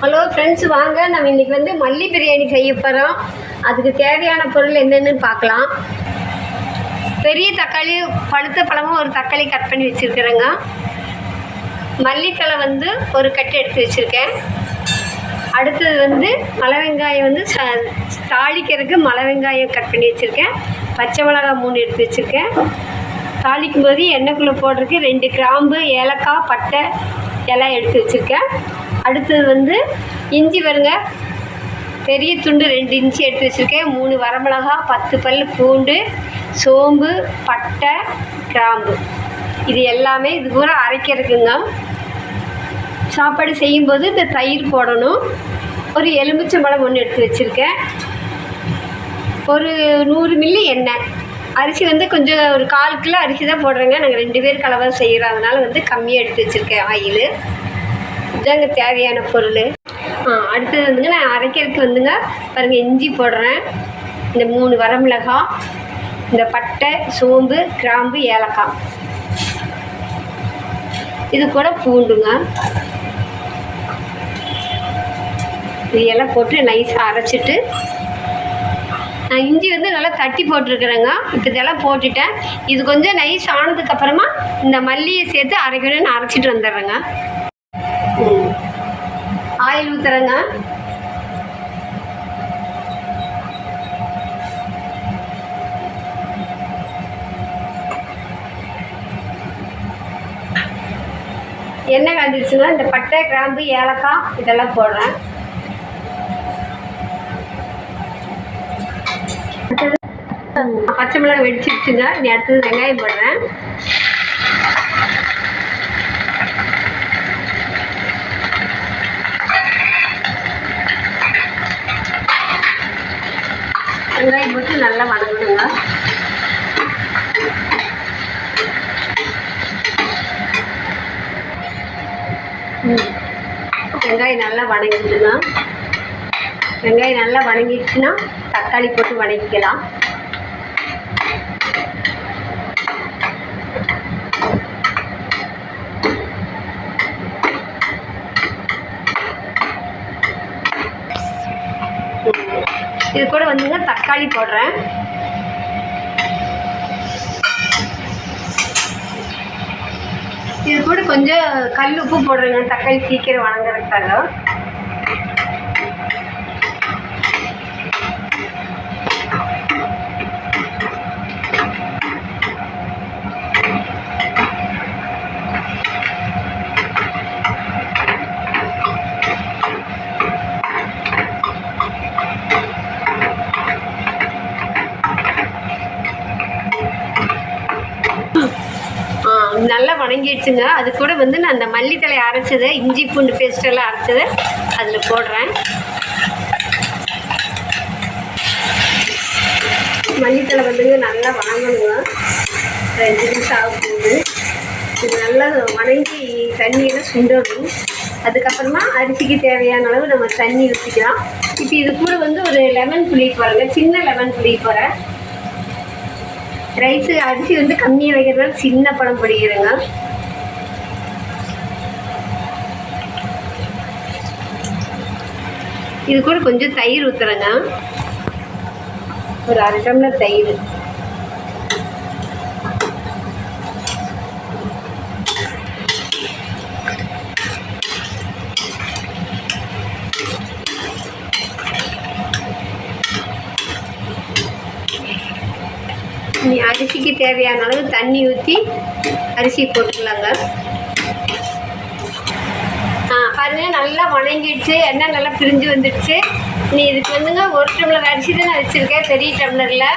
Hello friends வாங்க. நம்ம இன்றைக்கி வந்து மல்லி பிரியாணி செய்ய போகிறோம் அதுக்கு தேவையான பொருள் என்னென்னு பார்க்கலாம். பெரிய தக்காளி பழுத்த பழமும் ஒரு தக்காளி கட் பண்ணி வச்சுருக்கிறேங்க. மல்லித்தலை வந்து ஒரு கட்டு எடுத்து வச்சுருக்கேன். அடுத்தது வந்து மலை வெங்காயம் வந்து ச தாளிக்கிறதுக்கு மலை வெங்காயம் கட் பண்ணி வச்சுருக்கேன். பச்சை மிளகாய் மூணு எடுத்து வச்சுருக்கேன். தாளிக்கும் போது எண்ணெய்க்குள்ளே போடுறதுக்கு ரெண்டு கிராம்பு ஏலக்காய் பட்டை எல்லாம் எடுத்து வச்சுருக்கேன். அடுத்தது வந்து இஞ்சி வருங்க பெரிய துண்டு ரெண்டு இன்ச்சு எடுத்து வச்சுருக்கேன். மூணு வரமிளகா பத்து பல் பூண்டு சோம்பு பட்டை கிராம்பு. இது எல்லாமே இது பூரா அரைக்கிறதுக்குங்க. சாப்பாடு செய்யும்போது இந்த தயிர் போடணும். ஒரு எலுமிச்சம்பழம் ஒன்று எடுத்து வச்சுருக்கேன். ஒரு நூறு மில்லி எண்ணெய். அரிசி வந்து கொஞ்சம் ஒரு கால் கிலோ அரிசி தான் போடுறேங்க. நாங்கள் ரெண்டு பேர் கலவை செய்கிறோம் அதனால் வந்து கம்மியாக எடுத்து வச்சுருக்கேன் ஆயில். இதாங்க தேவையான பொருள். ஆ அடுத்தது வந்துங்க நான் அரைக்கிறதுக்கு வந்துங்க பாருங்கள் இஞ்சி போடுறேன். இந்த மூணு வரமிளகாய் இந்த பட்டை சோம்பு கிராம்பு ஏலக்காய். இது கூட பூண்டுங்க. இது எல்லாம் போட்டு நைஸாக அரைச்சிட்டு நான் இஞ்சி வந்து நல்லா தட்டி போட்டிருக்கிறேங்க. இப்போ இதெல்லாம் போட்டுட்டேன். இது கொஞ்சம் நைஸ் ஆனதுக்கப்புறமா இந்த மல்லியை சேர்த்து அரைக்கணும்னு அரைச்சிட்டு வந்துடுறேங்க. ஆயில் ஊற்றுறேங்க எண்ணெய் காஞ்சிருச்சுன்னா இந்த பட்டை கிராம்பு ஏலக்காய் இதெல்லாம் போடுறேன். பச்சை மிளகாய் வெடிச்சிருச்சுங்க. இனி அடுத்தது வெங்காயம் போடுறேன். வெங்காயம் போட்டு நல்லா வதங்கணுங்க. ம். வெங்காயம் நல்லா வதங்கிடுச்சுங்க. வெங்காயம் நல்லா வணங்கிடுச்சுன்னா தக்காளி போட்டு வதக்கிக்கலாம் இது கூட வந்துங்க தக்காளி போடுறேன். இது கூட கொஞ்சம் கல் உப்பு போடுறேங்க தக்காளி சீக்கிரம் வணங்குறதுக்காக. நல்லா வணங்கிடுச்சுங்க. அது கூட வந்து நான் அந்த மல்லித்தலை அரைச்சதை இஞ்சி பூண்டு பேஸ்ட் எல்லாம் அரைச்சதை அதில் போடுறேன். மல்லித்தலை வந்துங்க நல்லா வணங்கணுங்க. ரெண்டு நிமிஷம் ஆகும்போது இது நல்லா வணங்கி தண்ணியெல்லாம் சுண்டணும். அதுக்கப்புறமா அரிசிக்கு தேவையான அளவு நம்ம தண்ணி ஊற்றிக்கலாம் இப்போ இது கூட வந்து ஒரு லெமன் புளி போகிறேங்க சின்ன லெமன் புளி போகிறேன் ரைஸு அரிசி வந்து கம்மியாக வைக்கிறதால சின்ன பழம் பிடிக்கிறேங்க இது கூட கொஞ்சம் தயிர் ஊற்றுறேங்க ஒரு அரை டம்ளர் தயிர். நீ அரிசிக்கு தேவையான அளவு தண்ணி ஊற்றி அரிசி போட்டுக்கலாங்க. ஆ பாருங்க நல்லா வணங்கிடுச்சு. எண்ணெய் நல்லா பிரிஞ்சு வந்துடுச்சு. நீ இதுக்கு வந்துங்க ஒரு டம்ளர் அரிசி தான் நான் வச்சுருக்கேன் பெரிய டம்ளரில்.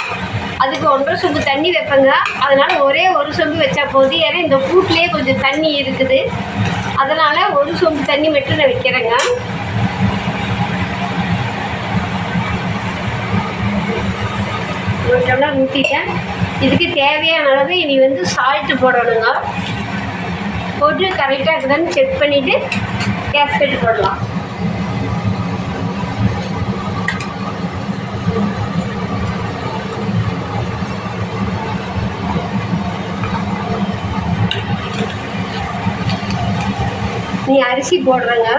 அதுக்கு ஒன்றரை சொம்பு தண்ணி வைப்பேங்க. அதனால் ஒரே ஒரு சொம்பு வச்சா போதும். ஏன்னா இந்த கூட்டிலே கொஞ்சம் தண்ணி இருக்குது. அதனால் ஒரு சொம்பு தண்ணி மட்டும் நான் வைக்கிறேங்க. ஒரு டம்ளர் ஊற்றிட்டேன் இதுக்கு தேவையான அளவு இனி வந்து சால்ட்டு போடணுங்க. போட்டு கரெக்டாக இருக்குதான்னு செக் பண்ணிவிட்டு கேஸ்கெட் போடலாம். நீ அரிசி போடுறேங்க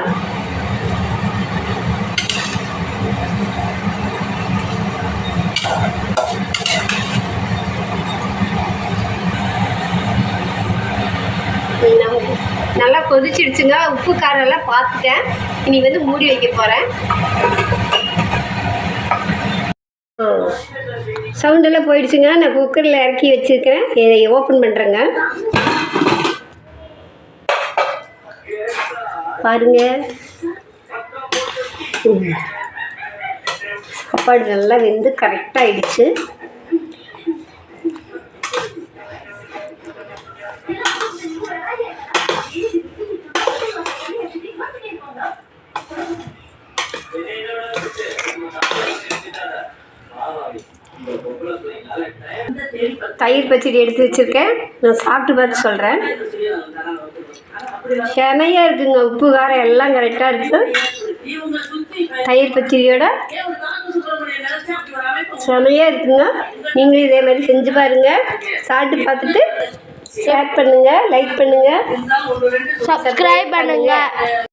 நமக்கு நல்லா கொதிச்சிடுச்சுங்க உப்பு காரம் எல்லாம் பார்த்துட்டேன். இனி வந்து மூடி வைக்க போகிறேன் சவுண்டெல்லாம் போயிடுச்சுங்க. நான் குக்கரில் இறக்கி வச்சுருக்கேன் இதை ஓப்பன் பண்ணுறேங்க பாருங்க. சாப்பாடு நல்லா வெந்து கரெக்டாகிடுச்சு தயிர் பச்சடி எடுத்து வச்சுருக்கேன். நான் சாப்பிட்டு பார்த்து சொல்கிறேன் செமையாக இருக்குங்க. உப்பு காரம் எல்லாம் கரெக்டாக இருக்குது தயிர் பச்சடியோட செமையாக இருக்குங்க. நீங்களும் இதே மாதிரி செஞ்சு பாருங்கள் சாப்பிட்டு பார்த்துட்டு ஷேர் பண்ணுங்கள் லைக் பண்ணுங்கள் சப்ஸ்கிரைப் பண்ணுங்கள்